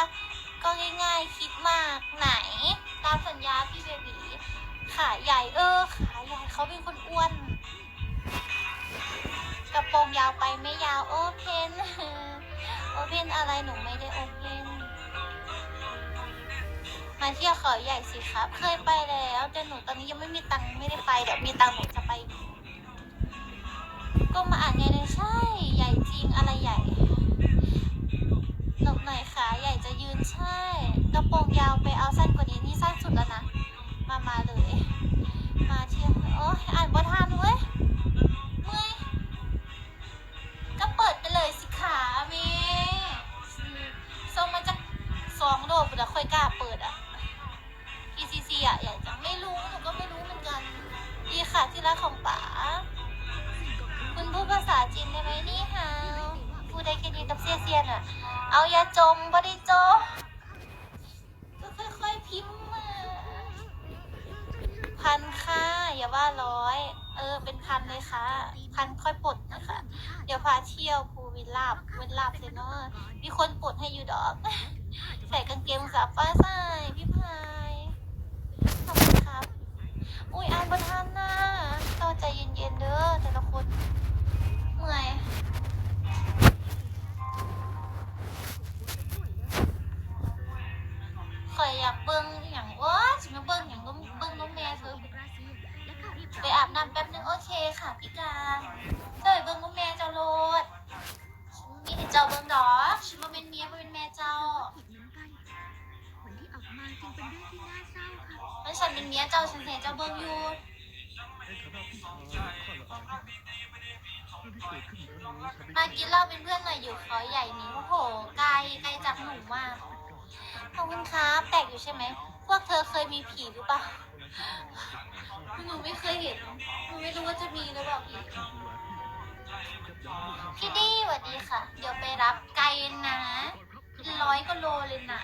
ะก็ง่ายๆคิดมากไหนตามสัญญาพี่เบบีขาใหญ่เออขาใหญ่เขาเป็นคนอ้วน กระโปรงยาวไปไม่ยาวโอเพนโอเพนอะไรหนูไม่ได้โอเพนมาเที่ยวเขาใหญ่สิครับ เคยไปแล้วแต่หนูตอนนี้ยังไม่มีตังค์ไม่ได้ไปเดี๋ยวมีตังค์หนูจะไป ก็มาอ่านไงเลยใช่ ใหญ่จริงอะไรใหญ่ หน่อยขาใหญ่จะยืนใช่ กระโปรงยาวไปเอาสั้นกว่านี้นี่สั้นสุดแล้วนะ มามาเลย มาเที่ยวโอ้ยอ่านบทานเว้ยเมื่อยก็เปิดไปเลยสิขาเมส่งมาจากสองโลกเดี๋ยวค่อยกล้าเปิดอะ PCC อะอยากจะไม่รู้หนูก็ไม่รู้เหมือนกัน ดีค่ะที่รักของป๋าคุณพูดภาษาจีนได้ไหมนี่ฮาวพูดได้แค่นี้กับเซียเซียนอะ เอาอย่าจมบริจมก็ค่อยๆพิมพ์มาพันค่ะอย่าว่าร้อย เออ เป็นพันเลยค่ะ พันค่อยปลดนะคะ เดี๋ยวพาเที่ยวภูวิลลาบวิลลาบเซนเนอร์มีคนปลดให้อยู่ดอก ใส่กางเกงสาฟ้าใส่พี่พายขอบคุณครับ อุ้ยอ่านประทาน บน้ำแป๊บนึงโอเคค่ะพี่กลางเจ้าไปเบิ้งน้มแม่เจ้าโลดฉันมีให้เจ้าเบิ้งดอกฉันมาเป็นเมียมาเป็นแม่เจ้าผลที่ออกมาจึงเป็นเรื่องที่น่าเศร้าค่ะแล้วฉันเป็นเมียเจ้าฉันเห็นเจ้าเบิ้งอยู่มากินเหล้าเป็นเพื่อนหน่อยอยู่เขาใหญ่นี้โอ้โหไกลไกลจากหนูมากขอบคุณครับแปลกอยู่ใช่ไหมพวกเธอเคยมีผีหรือเปล่า หนูไม่เคยเห็น หนูไม่รู้ว่าจะมีหรือเปล่าพี่พี่ดีสวัสดีค่ะ เดี๋ยวไปรับไกลนะร้อยกว่าโลเลยนะ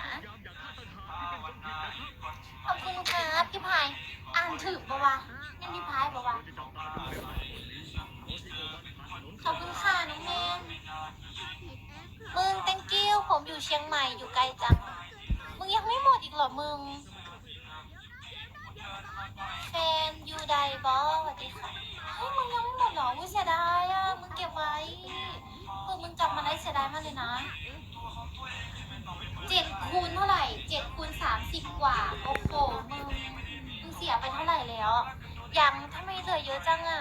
ขอบคุณครับพี่พาย อ่านถึกปะวะนี่พี่พายปะวะขอบคุณค่ะน้องเมนมึง thank you ผมอยู่เชียงใหม่อยู่ไกลจัง มึงยังไม่หมดอีกเหรอมึง แฟนยูไดบอสวัสดีค่ะเฮ้ยมึงยังไม่หมดเหรอมึงเสียดายอะมึงเก็บไว้เออมึงจำมาได้เสียดายมากเลยนะเจ็ดคูณเท่าไหร่เจ็ดคูณสามสิบกว่าโอ้โหมึงมึงเสียไปเท่าไหร่แล้วยังทำไมเหลือเยอะจังอะ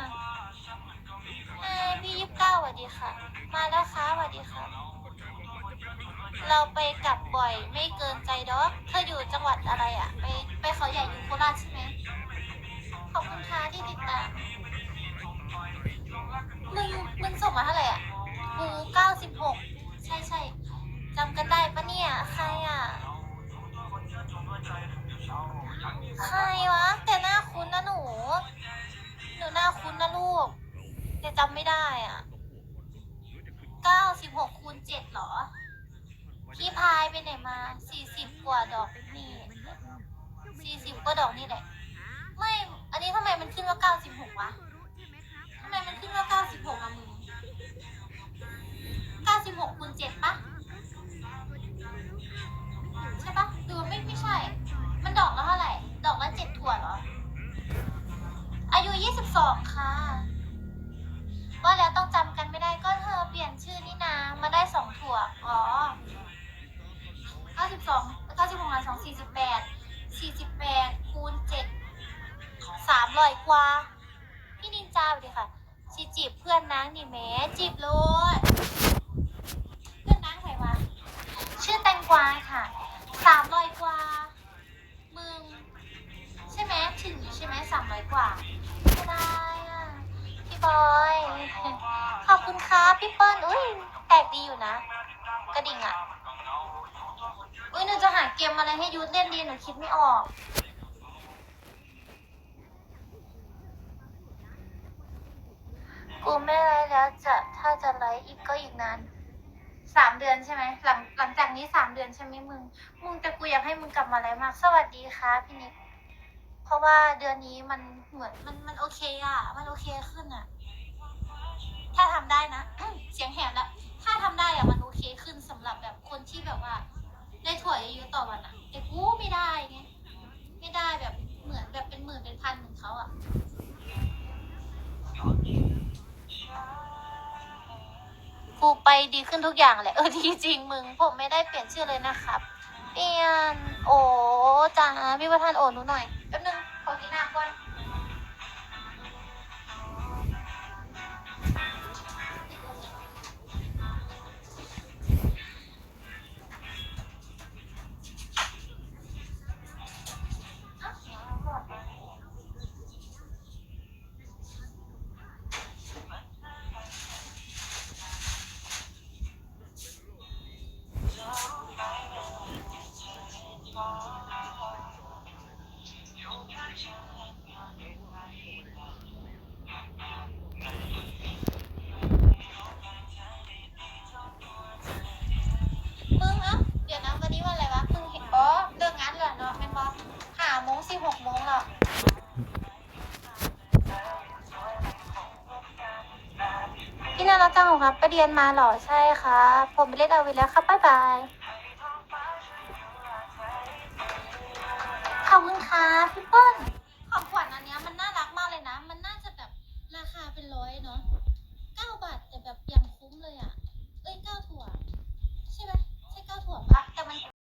ไฮพี่ยี่สิบเก้าสวัสดีค่ะ มาแล้วค่ะสวัสดีค่ะ เราไปกลับบ่อยไม่เกินใจดอกเธออยู่จังหวัดอะไรอะ่ะไปไปเขาใหญ่อยู่โคราชใช่ไหมขอบคุณค่ะที่ติดตามมึงมึงส่งมาเท่าไหร่อะกูเก้าสิบหก ไปไหนมาสี่สิบกว่าดอกนี่สี่สิบกว่าดอกนี่แหละ ไม่ อันนี้ทำไมมันขึ้นว่าเก้าสิบหกวะทำไมมันขึ้นว่าเก้าสิบหกอะมึงเก้าสิบหกคูณเจ็ดปะใช่ปะหรือว่าไม่ไม่ใช่ มันดอกละเท่าไหร่ ดอกละเจ็ดถั่วเหรอ อายุยี่สิบสองค่ะ ว่าแล้วต้อง บสองเก้าสิบหกหารสองสี่สิบแปดสี่สิบแปดคูณเจ็ดสามร้อยกว่า พี่นินจาสวัสดีค่ะชีจีบเพื่อนนางนี่แหม่จีบโลดเพื่อนนางใครวะชื่อแตงกวาค่ะสามร้อยกว่า มึง ใช่ไหมถึงอยู่ใช่ไหมสามร้อยกว่าไม่ได้อะพี่บอย ขอบคุณครับพี่เปิ้ลอุ้ยแปลกดีอยู่นะ กระดิ่งอะ อุ้ยหนูจะหาเกมอะไรให้ยุทเล่นดีหนูคิดไม่ออก กูไม่ไลฟ์แล้วจะถ้าจะไลฟ์อีกก็อีกนานสามเดือนใช่ไหมหลังหลังจากนี้สามเดือนใช่ไหมมึง มึงแต่กูอยากให้มึงกลับมาไลฟ์มากสวัสดีค่ะพี่นิกเพราะว่าเดือนนี้มันเหมือนมันมันโอเคอะ มันโอเคขึ้นอะ ถ้าทำได้นะ เสียงแหบแล้วถ้าทำได้อะมันโอเคขึ้นสำหรับแบบคนที่แบบว่า อเยอะๆต่อวันอะแต่กูไม่ได้ไงไม่ได้แบบเหมือนแบบเป็นหมื่นเป็นพันเหมือนเขาอะกูไปดีขึ้นทุกอย่างแหละเออดีจริงมึง ผมไม่ได้เปลี่ยนชื่อเลยนะครับ เปลี่ยนโอ้จ้าพี่ประธานโอนหนูหน่อย จังครับไปเรียนมาหรอใช่ครับ ผมไปเล่นอาวินแล้วครับบ๊ายบายขอบคุณค่ะพี่เปิ้ลของขวัญอันนี้มันน่ารักมากเลยนะ มันน่าจะแบบราคาเป็นร้อยเนาะเก้าบาทแต่แบบยังคุ้มเลยอะ เอ้ยเก้าถั่ว ใช่ไหมใช่เก้าถั่วปะแต่มัน